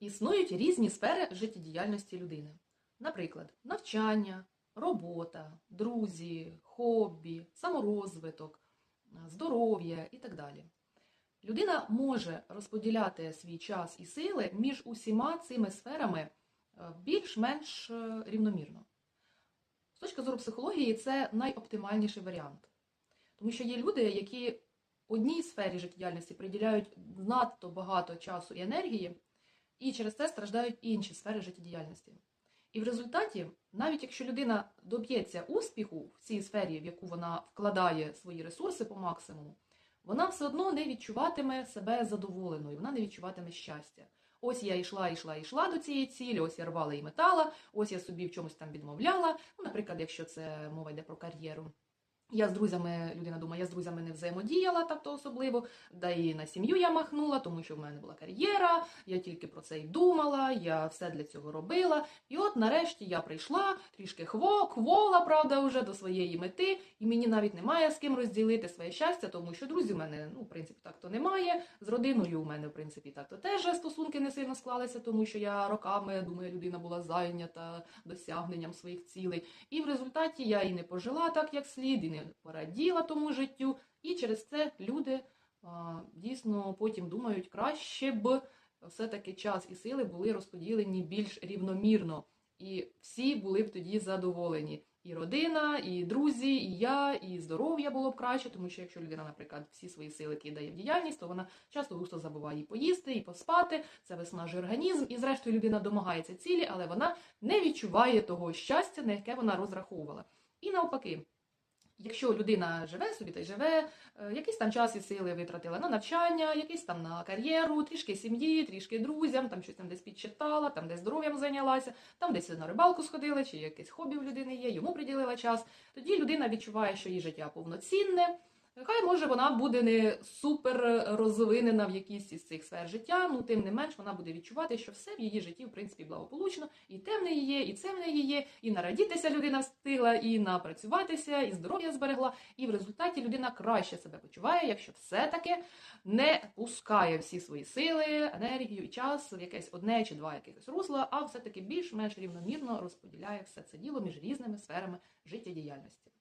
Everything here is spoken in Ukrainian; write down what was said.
Існують різні сфери життєдіяльності людини. Наприклад, навчання, робота, друзі, хобі, саморозвиток, здоров'я і так далі. Людина може розподіляти свій час і сили між усіма цими сферами е, більш-менш е, рівномірно. З точки зору психології, це найоптимальніший варіант. Тому що є люди, які одній сфері життєдіяльності приділяють надто багато часу і енергії, і через це страждають інші сфери життєдіяльності. І в результаті, навіть якщо людина доб'ється успіху в цій сфері, в яку вона вкладає свої ресурси по максимуму, вона все одно не відчуватиме себе задоволеною, вона не відчуватиме щастя. Ось я йшла, йшла, йшла до цієї цілі, ось я рвала і метала, ось я собі в чомусь там відмовляла. Ну, наприклад, якщо це мова йде про кар'єру. Я з друзями, людина думає, я з друзями не взаємодіяла так-то особливо, да і на сім'ю я махнула, тому що в мене була кар'єра, я тільки про це й думала, я все для цього робила. І от нарешті я прийшла, трішки хво, квола, правда, вже до своєї мети, і мені навіть немає з ким розділити своє щастя, тому що друзів у мене, ну, в принципі, так-то немає. З родиною у мене, в принципі, так-то теж стосунки не сильно склалися, тому що я роками, думаю, людина була зайнята досягненням своїх цілей. І в результаті я і не пожила так, як слід, і не пораділа тому життю. І через це люди дійсно потім думають, краще б все-таки час і сили були розподілені більш рівномірно. І всі були б тоді задоволені. І родина, і друзі, і я, і здоров'я було б краще, тому що якщо людина, наприклад, всі свої сили кидає в діяльність, то вона часто густо забуває і поїсти, і поспати. Це виснажує організм, і зрештою людина домагається цілі, але вона не відчуває того щастя, на яке вона розраховувала. І навпаки. Якщо людина живе собі та й живе, е, якийсь там час і сили витратила на навчання, якийсь там на кар'єру, трішки сім'ї, трішки друзям, там щось там десь підчитала, там десь здоров'ям зайнялася, там десь на рибалку сходила, чи якесь хобі в людини є, йому приділила час. Тоді людина відчуває, що її життя повноцінне. Хай може вона буде не супер розвинена в якійсь із цих сфер життя, ну тим не менш вона буде відчувати, що все в її житті в принципі благополучно, і те в неї є, і це в неї є, і нарадітися людина встигла, і напрацюватися, і здоров'я зберегла. І в результаті людина краще себе почуває, якщо все-таки не пускає всі свої сили, енергію і час в якесь одне чи два якихось русла, а все-таки більш-менш рівномірно розподіляє все це діло між різними сферами життєдіяльності.